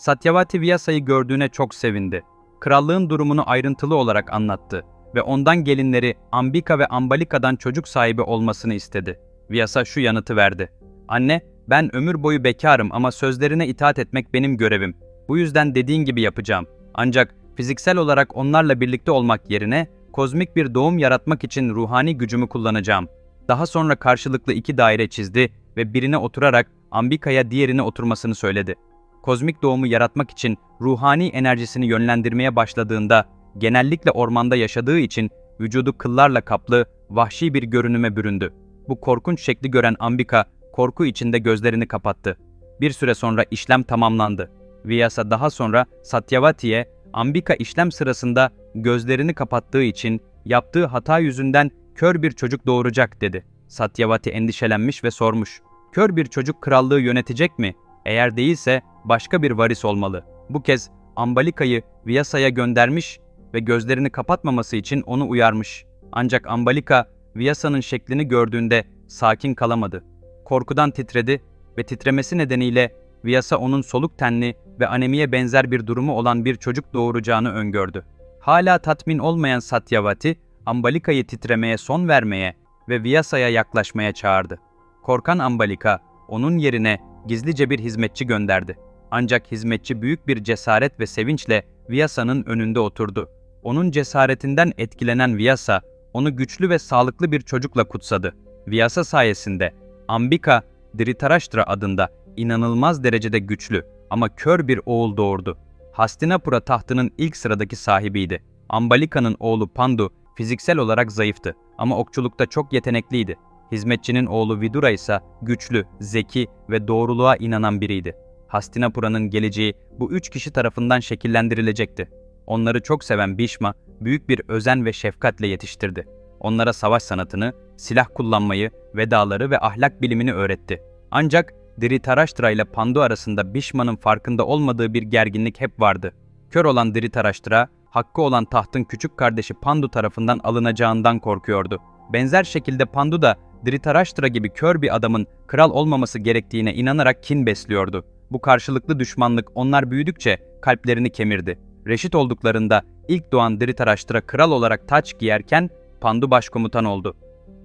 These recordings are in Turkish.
Satyavati Vyasa'yı gördüğüne çok sevindi. Krallığın durumunu ayrıntılı olarak anlattı ve ondan gelinleri Ambika ve Ambalika'dan çocuk sahibi olmasını istedi. Vyasa şu yanıtı verdi. Anne, ben ömür boyu bekarım ama sözlerine itaat etmek benim görevim. Bu yüzden dediğin gibi yapacağım. Ancak fiziksel olarak onlarla birlikte olmak yerine kozmik bir doğum yaratmak için ruhani gücümü kullanacağım. Daha sonra karşılıklı iki daire çizdi ve birine oturarak Ambika'ya diğerine oturmasını söyledi. Kozmik doğumu yaratmak için ruhani enerjisini yönlendirmeye başladığında genellikle ormanda yaşadığı için vücudu kıllarla kaplı, vahşi bir görünüme büründü. Bu korkunç şekli gören Ambika korku içinde gözlerini kapattı. Bir süre sonra işlem tamamlandı. Vyasa daha sonra Satyavati'ye Ambika işlem sırasında gözlerini kapattığı için yaptığı hata yüzünden kör bir çocuk doğuracak dedi. Satyavati endişelenmiş ve sormuş. Kör bir çocuk krallığı yönetecek mi? Eğer değilse başka bir varis olmalı. Bu kez Ambalika'yı Vyasa'ya göndermiş ve gözlerini kapatmaması için onu uyarmış. Ancak Ambalika Vyasa'nın şeklini gördüğünde sakin kalamadı. Korkudan titredi ve titremesi nedeniyle Vyasa onun soluk tenli ve anemiye benzer bir durumu olan bir çocuk doğuracağını öngördü. Hala tatmin olmayan Satyavati, Ambalika'yı titremeye son vermeye ve Vyasa'ya yaklaşmaya çağırdı. Korkan Ambalika, onun yerine gizlice bir hizmetçi gönderdi. Ancak hizmetçi büyük bir cesaret ve sevinçle Vyasa'nın önünde oturdu. Onun cesaretinden etkilenen Vyasa, onu güçlü ve sağlıklı bir çocukla kutsadı. Vyasa sayesinde Ambika Dhritarashtra adında inanılmaz derecede güçlü ama kör bir oğul doğurdu. Hastinapura tahtının ilk sıradaki sahibiydi. Ambalika'nın oğlu Pandu fiziksel olarak zayıftı ama okçulukta çok yetenekliydi. Hizmetçinin oğlu Vidura ise güçlü, zeki ve doğruluğa inanan biriydi. Hastinapura'nın geleceği bu üç kişi tarafından şekillendirilecekti. Onları çok seven Bhishma, büyük bir özen ve şefkatle yetiştirdi. Onlara savaş sanatını, silah kullanmayı, vedaları ve ahlak bilimini öğretti. Ancak Dhritarashtra ile Pandu arasında Bhishma'nın farkında olmadığı bir gerginlik hep vardı. Kör olan Dhritarashtra, hakkı olan tahtın küçük kardeşi Pandu tarafından alınacağından korkuyordu. Benzer şekilde Pandu da Dhritarashtra gibi kör bir adamın kral olmaması gerektiğine inanarak kin besliyordu. Bu karşılıklı düşmanlık onlar büyüdükçe kalplerini kemirdi. Reşit olduklarında ilk doğan Dhritarashtra kral olarak taç giyerken Pandu başkomutan oldu.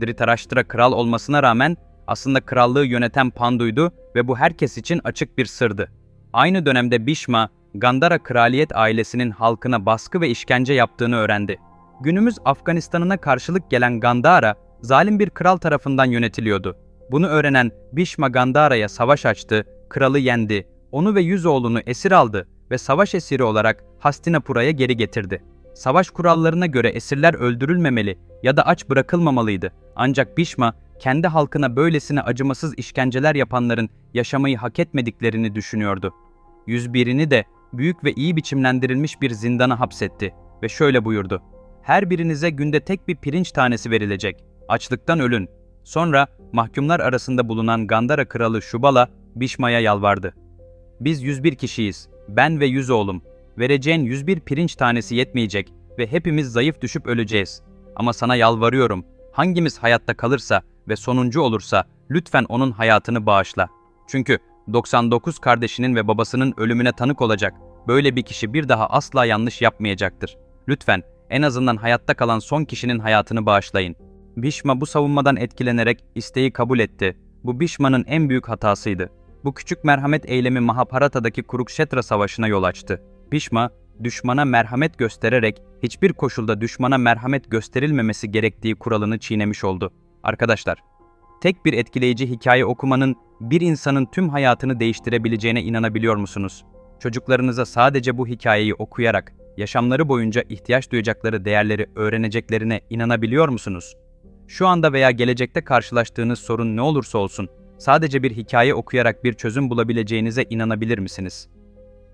Dhritarashtra kral olmasına rağmen aslında krallığı yöneten Pandu'ydu ve bu herkes için açık bir sırdı. Aynı dönemde Bhishma, Gandhara kraliyet ailesinin halkına baskı ve işkence yaptığını öğrendi. Günümüz Afganistan'ına karşılık gelen Gandhara, zalim bir kral tarafından yönetiliyordu. Bunu öğrenen Bhishma Gandhara'ya savaş açtı, kralı yendi, onu ve yüz oğlunu esir aldı ve savaş esiri olarak Hastinapura'ya geri getirdi. Savaş kurallarına göre esirler öldürülmemeli ya da aç bırakılmamalıydı. Ancak Bhishma kendi halkına böylesine acımasız işkenceler yapanların yaşamayı hak etmediklerini düşünüyordu. 101'ini de büyük ve iyi biçimlendirilmiş bir zindana hapsetti ve şöyle buyurdu. Her birinize günde tek bir pirinç tanesi verilecek. Açlıktan ölün. Sonra mahkumlar arasında bulunan Gandhara kralı Şubala Bişma'ya yalvardı. Biz 101 kişiyiz. Ben ve yüz oğlum. Vereceğin 101 pirinç tanesi yetmeyecek ve hepimiz zayıf düşüp öleceğiz. Ama sana yalvarıyorum. Hangimiz hayatta kalırsa ve sonuncu olursa lütfen onun hayatını bağışla. Çünkü 99 kardeşinin ve babasının ölümüne tanık olacak. Böyle bir kişi bir daha asla yanlış yapmayacaktır. Lütfen en azından hayatta kalan son kişinin hayatını bağışlayın. Bhishma bu savunmadan etkilenerek isteği kabul etti. Bu Bhishma'nın en büyük hatasıydı. Bu küçük merhamet eylemi Mahabharata'daki Kurukshetra Savaşı'na yol açtı. Bhishma, düşmana merhamet göstererek hiçbir koşulda düşmana merhamet gösterilmemesi gerektiği kuralını çiğnemiş oldu. Arkadaşlar, tek bir etkileyici hikaye okumanın bir insanın tüm hayatını değiştirebileceğine inanabiliyor musunuz? Çocuklarınıza sadece bu hikayeyi okuyarak yaşamları boyunca ihtiyaç duyacakları değerleri öğreneceklerine inanabiliyor musunuz? Şu anda veya gelecekte karşılaştığınız sorun ne olursa olsun, sadece bir hikaye okuyarak bir çözüm bulabileceğinize inanabilir misiniz?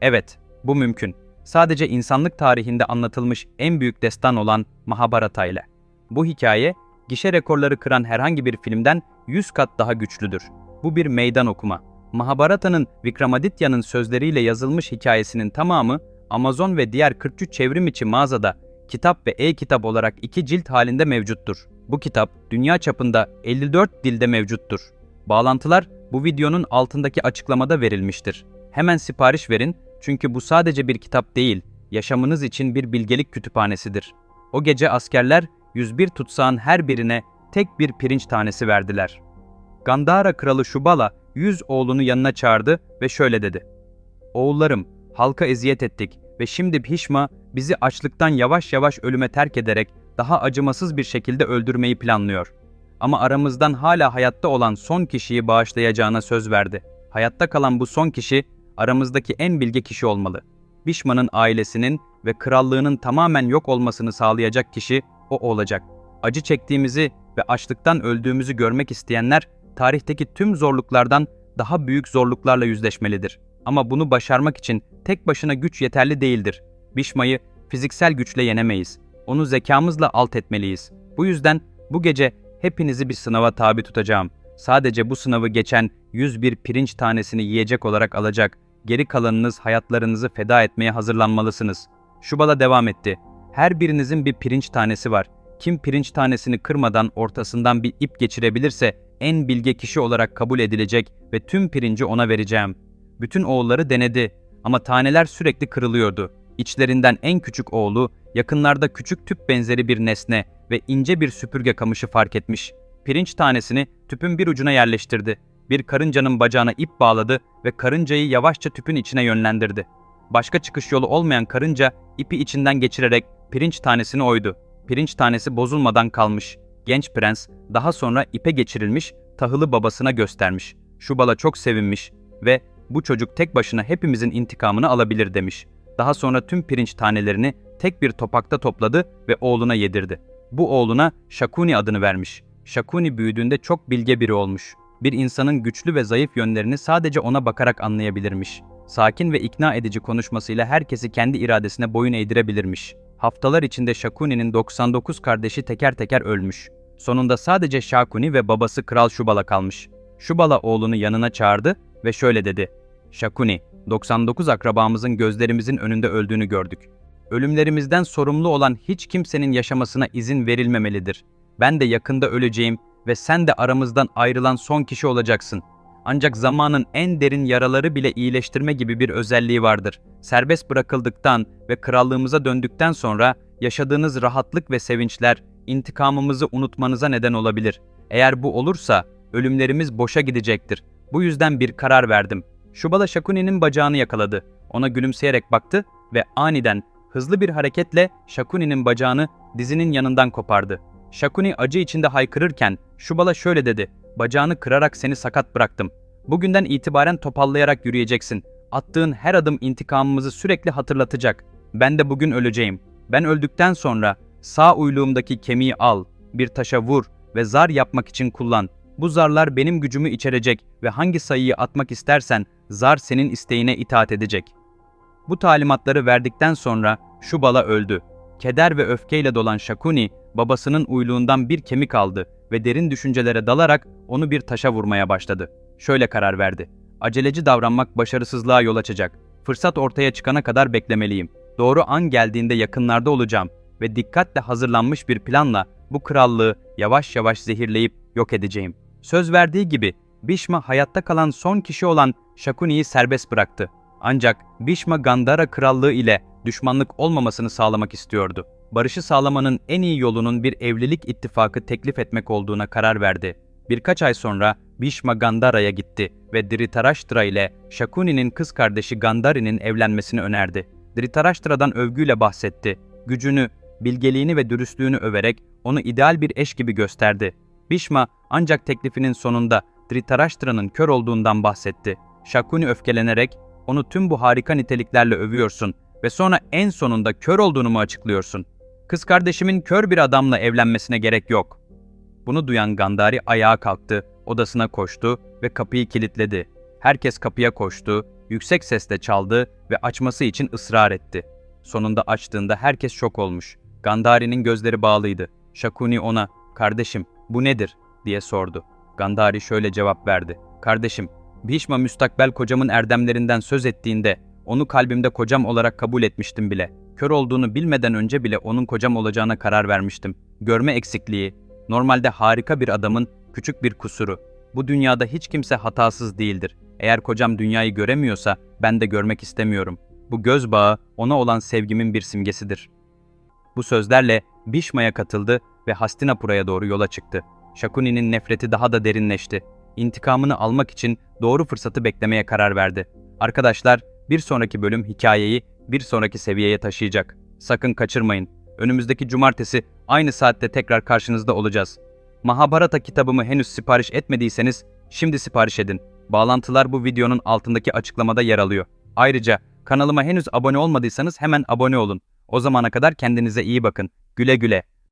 Evet, bu mümkün. Sadece insanlık tarihinde anlatılmış en büyük destan olan Mahabharata ile. Bu hikaye, gişe rekorları kıran herhangi bir filmden 100 kat daha güçlüdür. Bu bir meydan okuma. Mahabharata'nın Vikramaditya'nın sözleriyle yazılmış hikayesinin tamamı Amazon ve diğer 43 çevrim içi mağazada kitap ve e-kitap olarak iki cilt halinde mevcuttur. Bu kitap dünya çapında 54 dilde mevcuttur. Bağlantılar bu videonun altındaki açıklamada verilmiştir. Hemen sipariş verin Çünkü bu sadece bir kitap değil, yaşamınız için bir bilgelik kütüphanesidir. O gece askerler 101 tutsağın her birine tek bir pirinç tanesi verdiler. Gandhara kralı Şubala 100 oğlunu yanına çağırdı ve şöyle dedi. Oğullarım, halka eziyet ettik ve şimdi Bhishma bizi açlıktan yavaş yavaş ölüme terk ederek daha acımasız bir şekilde öldürmeyi planlıyor. Ama aramızdan hala hayatta olan son kişiyi bağışlayacağına söz verdi. Hayatta kalan bu son kişi aramızdaki en bilge kişi olmalı. Bhishma'nın ailesinin ve krallığının tamamen yok olmasını sağlayacak kişi o olacak. Acı çektiğimizi ve açlıktan öldüğümüzü görmek isteyenler tarihteki tüm zorluklardan daha büyük zorluklarla yüzleşmelidir. Ama bunu başarmak için tek başına güç yeterli değildir. Bişma'yı fiziksel güçle yenemeyiz. Onu zekamızla alt etmeliyiz. Bu yüzden bu gece hepinizi bir sınava tabi tutacağım. Sadece bu sınavı geçen 101 pirinç tanesini yiyecek olarak alacak. Geri kalanınız hayatlarınızı feda etmeye hazırlanmalısınız. Şubala devam etti. Her birinizin bir pirinç tanesi var. Kim pirinç tanesini kırmadan ortasından bir ip geçirebilirse en bilge kişi olarak kabul edilecek ve tüm pirinci ona vereceğim. Bütün oğulları denedi ama taneler sürekli kırılıyordu. İçlerinden en küçük oğlu yakınlarda küçük tüp benzeri bir nesne ve ince bir süpürge kamışı fark etmiş. Pirinç tanesini tüpün bir ucuna yerleştirdi. Bir karıncanın bacağına ip bağladı ve karıncayı yavaşça tüpün içine yönlendirdi. Başka çıkış yolu olmayan karınca ipi içinden geçirerek pirinç tanesini oydu. Pirinç tanesi bozulmadan kalmış. Genç prens daha sonra ipe geçirilmiş tahılı babasına göstermiş. Şubala çok sevinmiş ve bu çocuk tek başına hepimizin intikamını alabilir demiş. Daha sonra tüm pirinç tanelerini tek bir topakta topladı ve oğluna yedirdi. Bu oğluna Şakuni adını vermiş. Şakuni büyüdüğünde çok bilge biri olmuş. Bir insanın güçlü ve zayıf yönlerini sadece ona bakarak anlayabilirmiş. Sakin ve ikna edici konuşmasıyla herkesi kendi iradesine boyun eğdirebilirmiş. Haftalar içinde Şakuni'nin 99 kardeşi teker teker ölmüş. Sonunda sadece Şakuni ve babası Kral Şubala kalmış. Şubala oğlunu yanına çağırdı ve şöyle dedi. Şakuni, 99 akrabamızın gözlerimizin önünde öldüğünü gördük. Ölümlerimizden sorumlu olan hiç kimsenin yaşamasına izin verilmemelidir. Ben de yakında öleceğim ve sen de aramızdan ayrılan son kişi olacaksın. Ancak zamanın en derin yaraları bile iyileştirme gibi bir özelliği vardır. Serbest bırakıldıktan ve krallığımıza döndükten sonra yaşadığınız rahatlık ve sevinçler intikamımızı unutmanıza neden olabilir. Eğer bu olursa ölümlerimiz boşa gidecektir. Bu yüzden bir karar verdim. Şubala Şakuni'nin bacağını yakaladı. Ona gülümseyerek baktı ve aniden hızlı bir hareketle Şakuni'nin bacağını dizinin yanından kopardı. Şakuni acı içinde haykırırken Şubala şöyle dedi. Bacağını kırarak seni sakat bıraktım. Bugünden itibaren topallayarak yürüyeceksin. Attığın her adım intikamımızı sürekli hatırlatacak. Ben de bugün öleceğim. Ben öldükten sonra sağ uyluğumdaki kemiği al, bir taşa vur ve zar yapmak için kullan. Bu zarlar benim gücümü içerecek ve hangi sayıyı atmak istersen zar senin isteğine itaat edecek. Bu talimatları verdikten sonra Şubala öldü. Keder ve öfkeyle dolan Şakuni, babasının uyluğundan bir kemik aldı ve derin düşüncelere dalarak onu bir taşa vurmaya başladı. Şöyle karar verdi. Aceleci davranmak başarısızlığa yol açacak. Fırsat ortaya çıkana kadar beklemeliyim. Doğru an geldiğinde yakınlarda olacağım ve dikkatle hazırlanmış bir planla bu krallığı yavaş yavaş zehirleyip yok edeceğim. Söz verdiği gibi Bhishma hayatta kalan son kişi olan Shakuni'yi serbest bıraktı. Ancak Bhishma Gandhara krallığı ile düşmanlık olmamasını sağlamak istiyordu. Barışı sağlamanın en iyi yolunun bir evlilik ittifakı teklif etmek olduğuna karar verdi. Birkaç ay sonra Bhishma Gandhara'ya gitti ve Dhritarashtra ile Shakuni'nin kız kardeşi Gandhari'nin evlenmesini önerdi. Dhritarashtra'dan övgüyle bahsetti. Gücünü, bilgeliğini ve dürüstlüğünü överek onu ideal bir eş gibi gösterdi. Bhishma ancak teklifinin sonunda Dhritarashtra'nın kör olduğundan bahsetti. Shakuni öfkelenerek onu tüm bu harika niteliklerle övüyorsun ve sonra en sonunda kör olduğunu mu açıklıyorsun? Kız kardeşimin kör bir adamla evlenmesine gerek yok. Bunu duyan Gandari ayağa kalktı, odasına koştu ve kapıyı kilitledi. Herkes kapıya koştu, yüksek sesle çaldı ve açması için ısrar etti. Sonunda açtığında herkes şok olmuş. Gandari'nin gözleri bağlıydı. Shakuni ona, "Kardeşim, bu nedir?" diye sordu. Gandari şöyle cevap verdi. "Kardeşim, Bhishma müstakbel kocamın erdemlerinden söz ettiğinde onu kalbimde kocam olarak kabul etmiştim bile. Kör olduğunu bilmeden önce bile onun kocam olacağına karar vermiştim. Görme eksikliği, normalde harika bir adamın küçük bir kusuru. Bu dünyada hiç kimse hatasız değildir. Eğer kocam dünyayı göremiyorsa ben de görmek istemiyorum. Bu göz bağı ona olan sevgimin bir simgesidir. Bu sözlerle Bişma'ya katıldı ve Hastinapur'a doğru yola çıktı. Şakuni'nin nefreti daha da derinleşti. İntikamını almak için doğru fırsatı beklemeye karar verdi. Arkadaşlar, bir sonraki bölüm hikayeyi bir sonraki seviyeye taşıyacak. Sakın kaçırmayın. Önümüzdeki cumartesi aynı saatte tekrar karşınızda olacağız. Mahabharata kitabımı henüz sipariş etmediyseniz şimdi sipariş edin. Bağlantılar bu videonun altındaki açıklamada yer alıyor. Ayrıca kanalıma henüz abone olmadıysanız hemen abone olun. O zamana kadar kendinize iyi bakın. Güle güle.